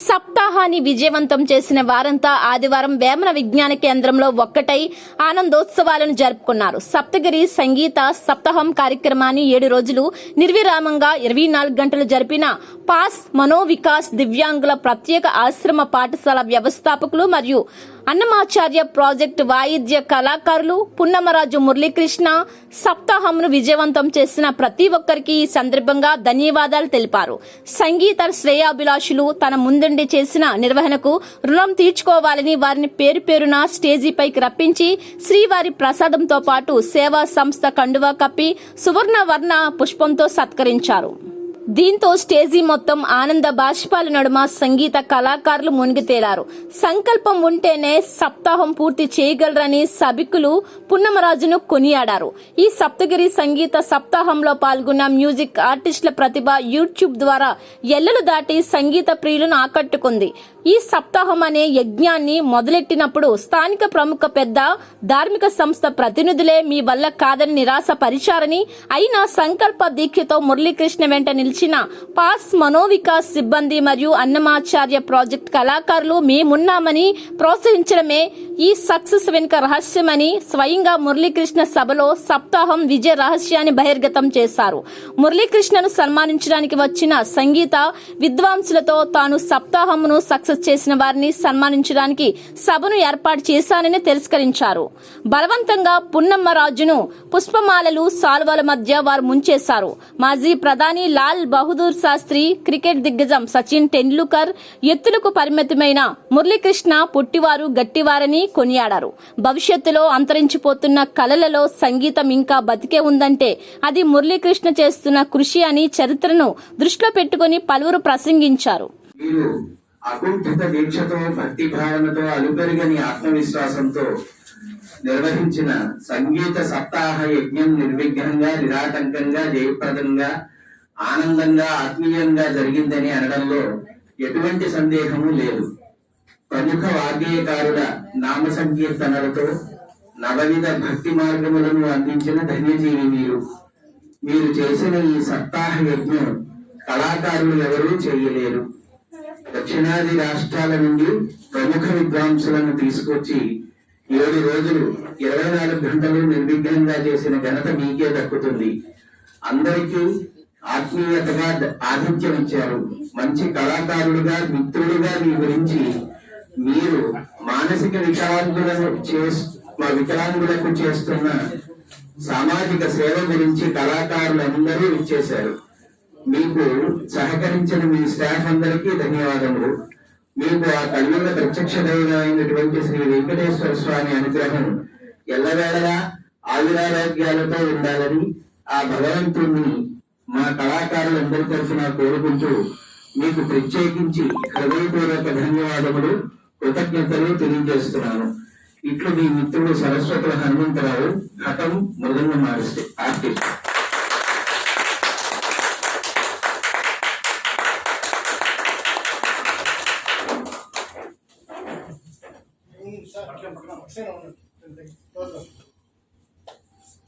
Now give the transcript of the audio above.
సప్తాహాన్ని విజయవంతం చేసిన వారంతా ఆదివారం వేమన విజ్ఞాన కేంద్రంలో ఒక్కటై ఆనందోత్సవాలను జరుపుకున్నారు. సప్తగిరి సంగీత సప్తాహం కార్యక్రమాన్ని ఏడు రోజులు నిర్విరామంగా ఇరవై నాలుగు గంటలు జరిపిన పాస్ మనోవికాస్ దివ్యాంగుల ప్రత్యేక ఆశ్రమ పాఠశాల వ్యవస్థాపకులు మరియు అన్నమాచార్య ప్రాజెక్టు వాయిద్య కళాకారులు పున్నమరాజు మురళీకృష్ణ సప్తాహంను విజయవంతం చేసిన ప్రతి ఒక్కరికి ఈ సందర్భంగా ధన్యవాదాలు తెలిపారు. సంగీత శ్రేయాభిలాషులు తన ముందుండి చేసిన నిర్వహణకు రుణం తీర్చుకోవాలని వారిని పేరు పేరున స్టేజీపైకి రప్పించి శ్రీవారి ప్రసాదంతో పాటు సేవా సంస్థ కండువా కప్పి సువర్ణ వర్ణ పుష్పంతో సత్కరించారు. దీంతో స్టేజీ మొత్తం ఆనంద బాష్పాల నడుమ సంగీత కళాకారులు మునిగి తేలారు. సంకల్పం ఉంటేనే సప్తాహం పూర్తి చేయగలరని సభికులు పున్నమరాజును కొనియాడారు. ఈ సప్తగిరి సంగీత సప్తాహంలో పాల్గొన్న మ్యూజిక్ ఆర్టిస్టుల ప్రతిభ యూట్యూబ్ ద్వారా ఎల్లలు దాటి సంగీత ప్రియులను ఆకట్టుకుంది. ఈ సప్తాహం అనే యజ్ఞాన్ని మొదలెట్టినప్పుడు స్థానిక ప్రముఖ పెద్ద ధార్మిక సంస్థ ప్రతినిధులే మీ వల్ల కాదని నిరాశ పరిచారని అయినా సంకల్ప దీక్షతో మురళీకృష్ణ వెంట నిలిచి నిలిచిన పాస్ మనోవికాస్ సిబ్బంది మరియు అన్నమాచార్య ప్రాజెక్ట్ కళాకారులు మేమున్నామని ప్రోత్సహించడమే ఈ సక్సెస్ వెనుక రహస్యమని స్వయంగా మురళీకృష్ణ సభలో సప్తాహం విజయ రహస్యాన్ని బహిర్గతం చేశారు. మురళీకృష్ణను సన్మానించడానికి వచ్చిన సంగీత విద్వాంసులతో తాను సప్తాహమును సక్సెస్ చేసిన వారిని సన్మానించడానికి సభను ఏర్పాటు చేశానని తిరస్కరించారు. బలవంతంగా పున్నమ్మ రాజును పుష్పమాలలు సాల్వల మధ్య వారు ముంచేశారు. మాజీ ప్రధాని లాల్ బహదూర్ శాస్త్రి క్రికెట్ దిగ్గజం సచిన్ టెండూల్కర్ ఎత్తులకు పరిమితమైన మురళీకృష్ణ పుట్టివారు గట్టివారని కొనియాడారు. భవిష్యత్తులో అంతరించిపోతున్న కళలలో సంగీతం ఇంకా బతికే ఉందంటే అది మురళీకృష్ణ చేస్తున్న కృషి అని చరిత్రను దృష్టిలో పెట్టుకుని పలువురు ప్రసంగించారు. అకుంఠిత దీక్షతో భక్తి భావనతో అలుపెరుగని ఆత్మవిశ్వాసంతో నిర్వహించిన సంగీత సప్తాహ యజ్ఞం నిర్విఘ్నంగా నిరాటంకంగా జయప్రదంగా ఆనందంగా ఆత్మీయంగా జరిగిందని అనడంలో ఎటువంటి సందేహము లేదు. ప్రముఖ వాగ్గేయకారుల నామ సంకీర్తనలతో నవవిధ భక్తి మార్గములను అందించిన ధన్యజీవి మీరు. మీరు చేసిన ఈ సప్తాహ యజ్ఞం కళాకారులు ఎవరూ చేయలేరు. దక్షిణాది రాష్ట్రాల నుండి ప్రముఖ విద్వాంసులను తీసుకొచ్చి ఏడు రోజులు ఇరవై నాలుగు గంటలు నిర్విఘ్నంగా చేసిన ఘనత మీకే దక్కుతుంది. అందరికీ ఆత్మీయతగా ఆతిథ్యం ఇచ్చారు మంచి కళాకారులుగా మిత్రులుగా మీ గురించి మీరు మానసిక వికలాంగులను చేస్ మా వికలాంగులకు చేస్తున్న సామాజిక సేవ గురించి కళాకారులందరూ ఇచ్చేశారు. మీకు సహకరించిన మీ స్టాఫ్ అందరికీ ధన్యవాదములు. మీకు ఆ కళ్ళున్న ప్రత్యక్ష దైవమైనటువంటి శ్రీ వెంకటేశ్వర స్వామి అనుగ్రహం ఎల్లవేళలా ఆయురారోగ్యాలతో ఉండాలని ఆ భగవంతుణ్ణి మా కళాకారులందరి తరఫున కోరుకుంటూ మీకు ప్రత్యేకించి హృదయపూర్వక ధన్యవాదములు. కృతజ్ఞతలు తెలియజేస్తున్నాను ఇట్లు మీ మిత్రుడు సరస్వతుల హనుమంతరావు హఠం మృదంగ మారిస్తే ఆర్టిస్ట్